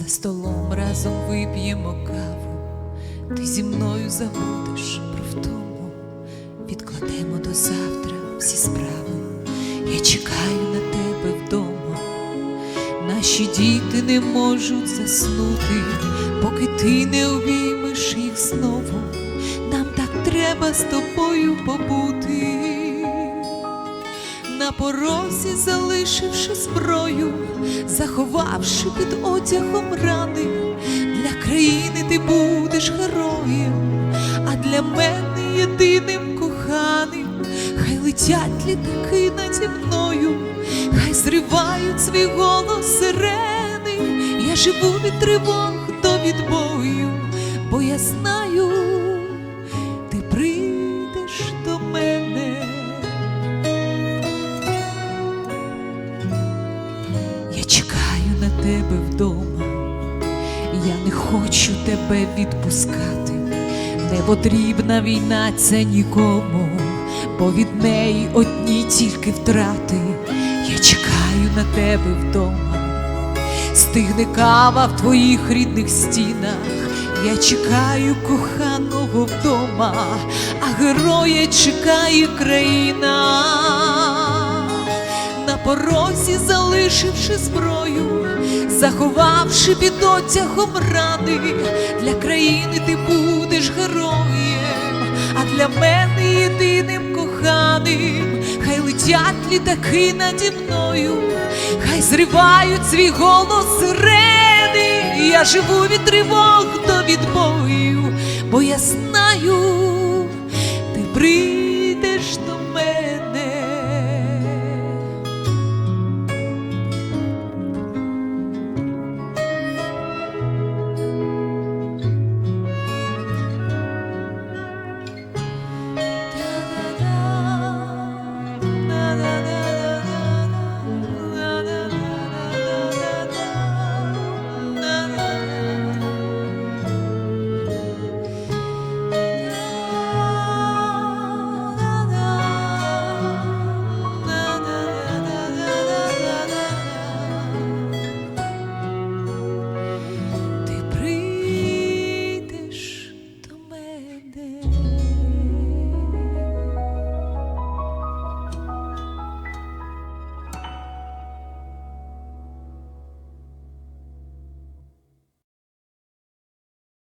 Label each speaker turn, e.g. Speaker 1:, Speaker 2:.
Speaker 1: За столом разом вип'ємо каву, ти зі мною забудеш про втому, відкладемо до завтра всі справи. Я чекаю на тебе вдома. Наші діти не можуть заснути, поки ти не обіймеш їх знову. Нам так треба з тобою побути. На порозі залишивши зброю, заховавши під одягом рани, для країни ти будеш героєм, а для мене єдиним коханим. Хай летять літаки наді мною, хай зривають свій голос сирени. Я живу від тривог до відбою, бо я знаю, тебе вдома, я не хочу тебе відпускати. Не потрібна війна це нікому, бо від неї одні тільки втрати. Я чекаю на тебе вдома, стигне кава в твоїх рідних стінах. Я чекаю коханого вдома, а героя чекає країна на порозі залишивши зброю, заховавши під одягом рани, для країни ти будеш героєм, а для мене єдиним коханим, хай летять літаки наді мною, хай зривають свій голос сирени. Я живу від тривог до відбою, бо я знаю,